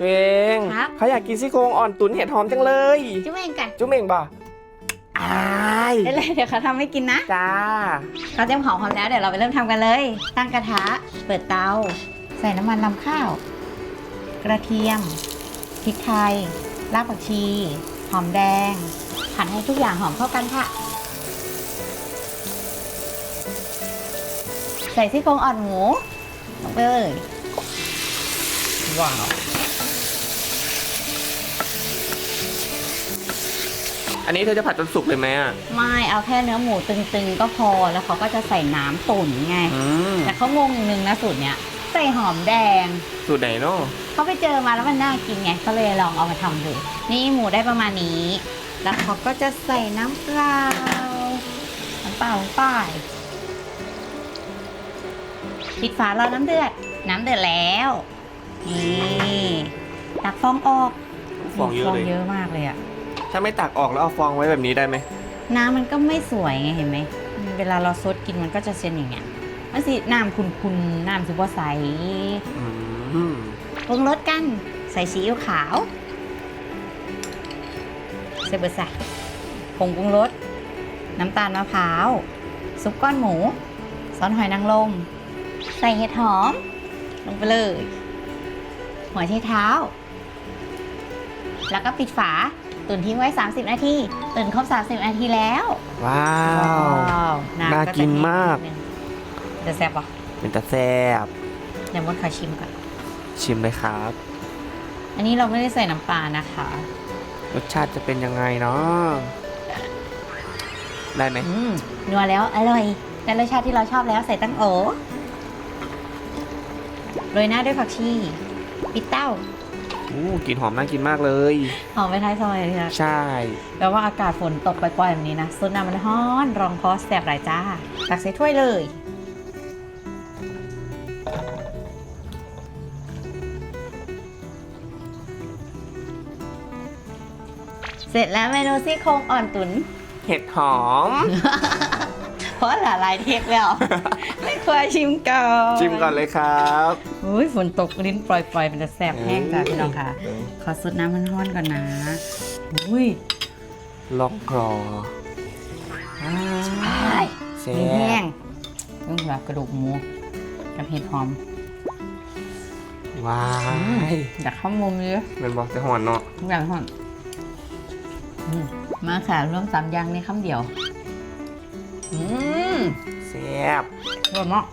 ตัวเองครับ เขาอยากกินซี่โครงอ่อนตุ๋นเห็ดหอมจังเลย จุ๊บเองกันจุ๊บเองบ่อายได้เลยเดี๋ยวเขาทำให้กินนะจ้า เขาเตรียมของพร้อมแล้วเดี๋ยวเราไปเริ่มทำกันเลย ตั้งกระทะ เปิดเตา ใส่น้ำมันลำข้าว กระเทียม พริกไทย รากผักชี หอมแดง ผัดให้ทุกอย่างหอมเข้ากันค่ะ ใส่ซี่โครงอ่อนหมูลงไปเลยว้าว อันนี้เธอจะผัดจนสุกเลยไหมอะ ไม่เอาแค่เนื้อหมูตึงๆก็พอแล้วเขาก็จะใส่น้ำตุ๋นไง อืม แต่เขางงอย่างหนึงนะสูตรเนี้ยใส่หอมแดง สูตรไหนเนาะเขาไปเจอมาแล้วมันน่ากินไงก็เลยลองเอามาทำดู นี่หมูได้ประมาณนี้ แล้วเขาก็จะใส่น้ำเปล่าน้ำเปล่าลงไปปิดฝารอน้ำเดือด น้ำเดือดแล้ว นี่ตักฟองออกฟองเยอะฟองเลยเยอะมากเลยอะ ถ้าไม่ตักออกแล้วเอาฟองไว้แบบนี้ได้ไหม น้ำมันก็ไม่สวยไงเห็นไหม เวลาเราซดกินมันก็จะเช่นอย่างเงี้ยมันสิน้ำคุณๆน้ำสิบ่ใสอืมปรุงรสกัน ใส่ซีอิ๊วขาวใส่เบอร์ใส่ผงปรุงรส น้ำตาลมะพร้าว ซุปก้อนหมู ซอสหอยนางรม ใส่เห็ดหอม ลงไปเลย หัวไชเท้า แล้วก็ปิดฝา ตุนทิ้งไว้ 30 นาทีตื่นครบ 30 นาทีแล้วว้าวน้ำน่ากินมากจะแห้งนิดนึงจะแซ่บปะเป็นตาแซ่บเดี๋ยวมดขอชิมก่อน ชิมเลยครับ อันนี้เราไม่ได้ใส่น้ำปลานะคะ รสชาติจะเป็นยังไงเนาะได้ไหมอืมนัวแล้วอร่อยแต่รสชาติที่เราชอบแล้วใส่ตั้งโอโรยหน้าด้วยผักชีปิดเต้า อู้กลิ่นหอมน่ากินมากเลย หอมไปท้ายซอยเลยค่ะใช่แปลว่าอากาศฝนตกปล่อยๆแบบนี้นะซุปน้ำมันฮ้อนรองคอสแสบหลายจ้า ตักใส่ถ้วยเลย เสร็จแล้วเมนูซี่โครงอ่อนตุ๋นเห็ดหอม เพราะหลายเทคแล้ว ไม่ควรชิมก่อนชิมก่อนเลยครับอุ้ยฝนตกลิ้นปล่อยๆเป็นจะแสบแห้งจ้ะพี่น้องค่ะเออขอซดน้ำมันร้อนก่อนนะอุ้ยล็อกคลออ้าวแซ่มีแห้บงต้องหัวกระดูกหมูกับเห็ดหอมว้ายอยากเข้ามุมเลยมันบอกจะหอนเนาะอยากหอมอืมมาค่ะร่วมสามอย่างในคำเดียว อืมแซ่บอร่อยมาก